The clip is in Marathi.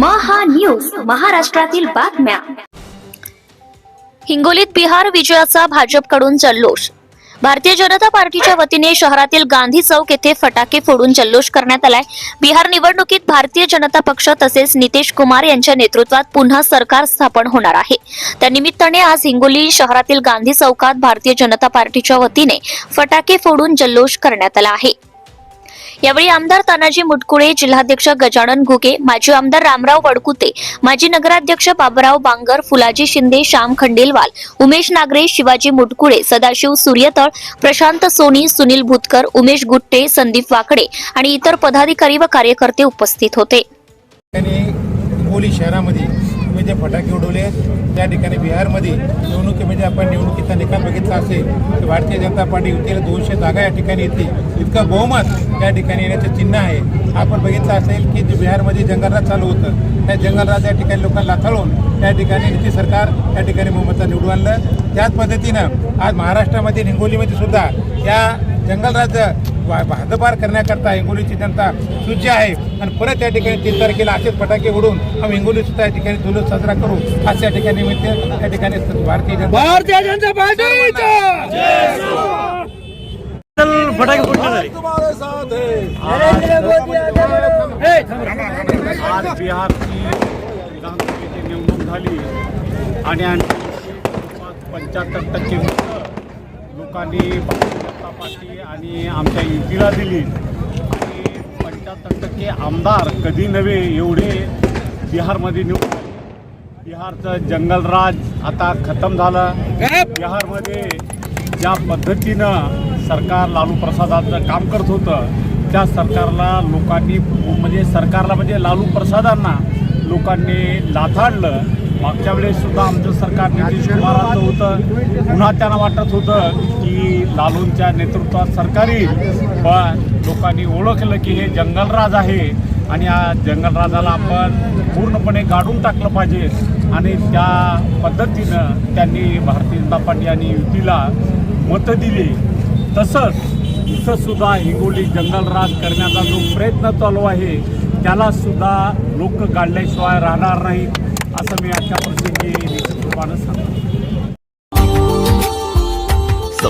महा न्यूज महाराष्ट्रातील बातम्या. हिंगोलीत बिहार विजयाचा भाजपकडून जल्लोष. भारतीय जनता पार्टीच्या वतीने शहरातील गांधी चौक येथे फटाके फोडून जल्लोष करण्यात आलाय. बिहार निवडणुकीत भारतीय जनता पक्ष तसेच नितेश कुमार यांच्या नेतृत्वात पुन्हा सरकार स्थापन होणार आहे. त्यानिमित्ताने आज हिंगोली शहरातील गांधी चौकात भारतीय जनता पार्टीच्या वतीने फटाके फोडून जल्लोष करण्यात आला आहे. यावेळी आमदार तानाजी मुटकुळे जिल्हाध्यक्ष गजानन घुगे माजी आमदार रामराव वडकुते माजी नगराध्यक्ष बाबराव बांगर फुलाजी शिंदे श्याम खंडेलवाल उमेश नागरे शिवाजी मुटकुळे सदाशिव सूर्यतळ प्रशांत सोनी सुनील भुतकर उमेश गुट्टे संदीप वाकडे आणि इतर पदाधिकारी व कार्यकर्ते उपस्थित होते. शहरामध्ये जे फटाके उडवले त्या ठिकाणी बिहारमध्ये निवडणुकीमध्ये आपण निवडणुकीचा निकाल बघितला असेल तर भारतीय जनता पार्टी युतीला दोनशे जागा या ठिकाणी येते. इतकं बहुमत त्या ठिकाणी येण्याचं चिन्ह आहे. आपण बघितलं असेल की जे बिहारमध्ये जंगलराज चालू होतं त्या जंगलराज या ठिकाणी लोकांना लाथाळून त्या ठिकाणी नीती सरकार त्या ठिकाणी बहुमतला निवडून आणलं. त्याच पद्धतीनं आज महाराष्ट्रामध्ये हिंगोलीमध्ये सुद्धा या जंगलराज हद्दपार करण्याकरता हिंगोलीची जनता सुज्ज आहे. आणि परत या ठिकाणी तीन तारखेला असेच फटाके उडून आम्ही हिंगोली सुद्धा या ठिकाणी जुलूस साजरा करू. असं या ठिकाणी मी ते- या ठिकाणी भारतीय जनता. जनता फटाके आज बिहारची विधानसभेची निवडणूक झाली. आणि पंच्याहत्तर टक्के लोकांनी जनता पार्टी आणि आमच्या युतीला दिली. आणि पंच्याहत्तर टक्के आमदार कधी नव्हे एवढे बिहारमध्ये निवडून बिहारचं जंगलराज आता खतम झालं. बिहारमध्ये ज्या पद्धतीनं सरकार लालू प्रसादाचं काम करत होतं त्या सरकारला लोकांनी म्हणजे सरकारला म्हणजे लालू प्रसादांना लोकांनी लाथाडलं मागच्या वेळेस सुद्धा आमचं सरकार नितीश कुमारांचं होतं. पुन्हा त्यांना वाटत होतं की लालूंच्या नेतृत्वात सरकारी पण लोकांनी ओळखलं की हे जंगलराज आहे आणि या जंगलराजाला आपण पूर्णपणे गाडून टाकलं पाहिजे. आणि त्या पद्धतीनं त्यांनी भारतीय जनता पार्टी आणि युतीला मतं दिली. तसंच इथंसुद्धा हिंगोली जंगलराज करण्याचा जो प्रयत्न चालू आहे त्याला सुद्धा लोक काढल्याशिवाय राहणार नाहीत असं मी आजच्या प्रसंगी निश्चित रूपानं सांगतो.